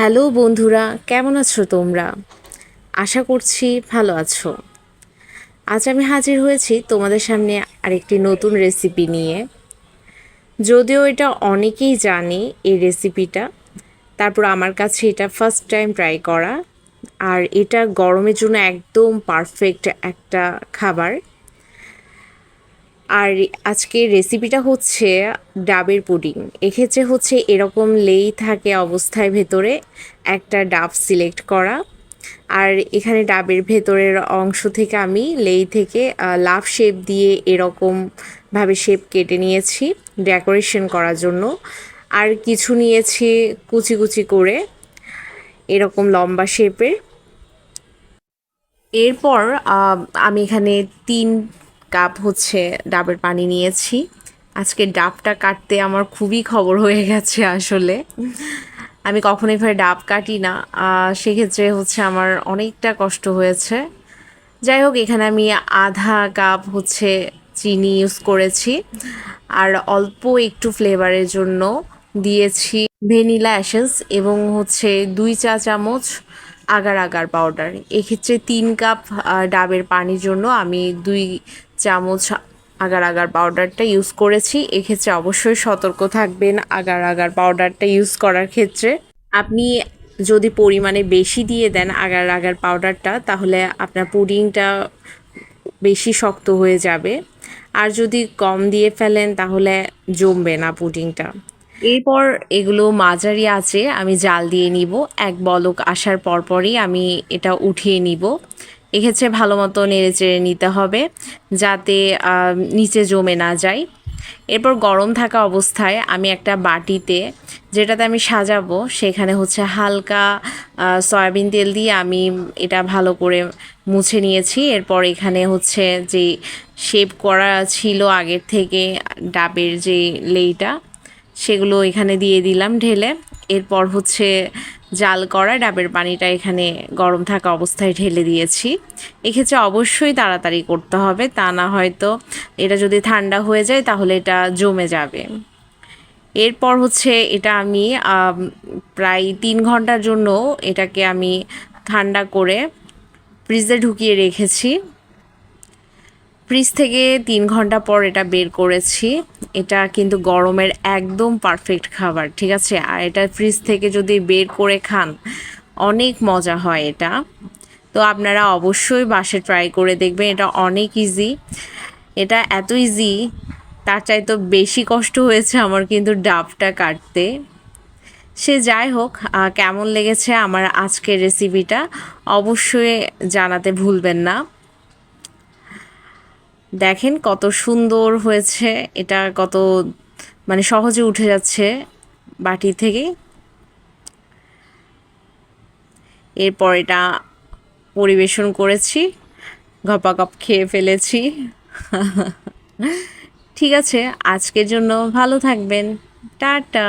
Hello বন্ধুরা, কেমন আছো তোমরা? আশা করছি ভালো আছো। আজ আমি হাজির হয়েছি তোমাদের সামনে আরেকটি নতুন রেসিপি নিয়ে। যদিও এটা অনেকেই জানে এই রেসিপিটা তারপর আমার কাছে এটা ফার্স্ট টাইম ট্রাই করা, আর এটা গরমের জন্য একদম পারফেক্ট একটা খাবার। আর আজকে রেসিপিটা হচ্ছে ডাবের পুডিং। এক্ষেত্রে হচ্ছে এরকম লেই থাকে অবস্থায় ভেতরে একটা ডাব সিলেক্ট করা। আর এখানে ডাবের ভেতরের অংশ থেকে আমি লেই থেকে লাভ শেপ দিয়ে এরকমভাবে শেপ কেটে নিয়েছি ডেকোরেশন করার জন্য। আর কিছু নিয়েছি কুচি কুচি করে এরকম লম্বা শেপের এরপর আমি এখানে তিন কাপ হচ্ছে ডাবের পানি নিয়েছি। আজকে ডাবটা কাটতে আমার খুবই খবর হয়ে গেছে আসলে। আমি কখনো এভাবে ডাব কাটি না। সেক্ষেত্রে হচ্ছে আমার অনেকটা কষ্ট হয়েছে। যাই হোক, এখানে আমি আধা কাপ হচ্ছে চিনি ইউজ করেছি। আর অল্প একটু ফ্লেভারের জন্য দিয়েছি ভ্যানিলা অ্যাসেন্স এবং হচ্ছে দুই চা চামচ আগার আগার পাউডার এক্ষেত্রে তিন কাপ ডাবের পানির জন্য আমি দুই চামচ আগার আগার পাউডারটা ইউজ করেছি। এক্ষেত্রে অবশ্যই সতর্ক থাকবেন আগার আগার পাউডারটা ইউজ করার ক্ষেত্রে। আপনি যদি পরিমাণে বেশি দিয়ে দেন আগার আগার পাউডারটা তাহলে আপনার পুডিংটা বেশি শক্ত হয়ে যাবে। আর যদি কম দিয়ে ফেলেন, তাহলে জমবে না পুডিংটা। এরপর এগুলো মাঝারি আছে, আমি জাল দিয়ে নিব। এক বলক আসার পরপরই আমি এটা উঠিয়ে নিব। এক্ষেত্রে ভালো মতো নেড়ে চেড়ে নিতে হবে যাতে নিচে জমে না যায়। এরপর গরম থাকা অবস্থায় আমি একটা বাটিতে যেটাতে আমি সাজাবো, সেখানে হচ্ছে হালকা সয়াবিন তেল দিয়ে আমি এটা ভালো করে মুছে নিয়েছি। এরপর এখানে হচ্ছে যে শেপ করা ছিল আগের থেকে ডাবের যে লেইটা সেগুলো এখানে দিয়ে দিলাম ঢেলে। এরপর হচ্ছে জাল করা ডাবের পানিটা এখানে গরম থাকা অবস্থায় ঢেলে দিয়েছি। এক্ষেত্রে অবশ্যই তাড়াতাড়ি করতে হবে, তা না হয়তো এটা যদি ঠান্ডা হয়ে যায় তাহলে এটা জমে যাবে। এরপর হচ্ছে এটা আমি প্রায় তিন ঘণ্টার জন্য এটাকে আমি ঠান্ডা করে ফ্রিজে ঢুকিয়ে রেখেছি। ফ্রিজ থেকে তিন ঘণ্টা পর এটা বের করেছি। এটা কিন্তু গরমের একদম পারফেক্ট খাবার, ঠিক আছে? আর এটা ফ্রিজ থেকে যদি বের করে খান, অনেক মজা হয় এটা। তো আপনারা অবশ্যই বাসে ট্রাই করে দেখবেন, এটা অনেক ইজি এটা এত ইজি তার চাইতো বেশি কষ্ট হয়েছে আমার কিন্তু ডাবটা কাটতে। সে যাই হোক কেমন লেগেছে আমার আজকের রেসিপিটা অবশ্যই জানাতে ভুলবেন না। দেখেন কত সুন্দর হয়েছে, এটা কত মানে সহজে উঠে যাচ্ছে বাটি থেকে। এরপর এটা পরিবেশন করেছি গপাগপ খেয়ে ফেলেছি। ঠিক আছে, আজকের জন্য ভালো থাকবেন। টাটা।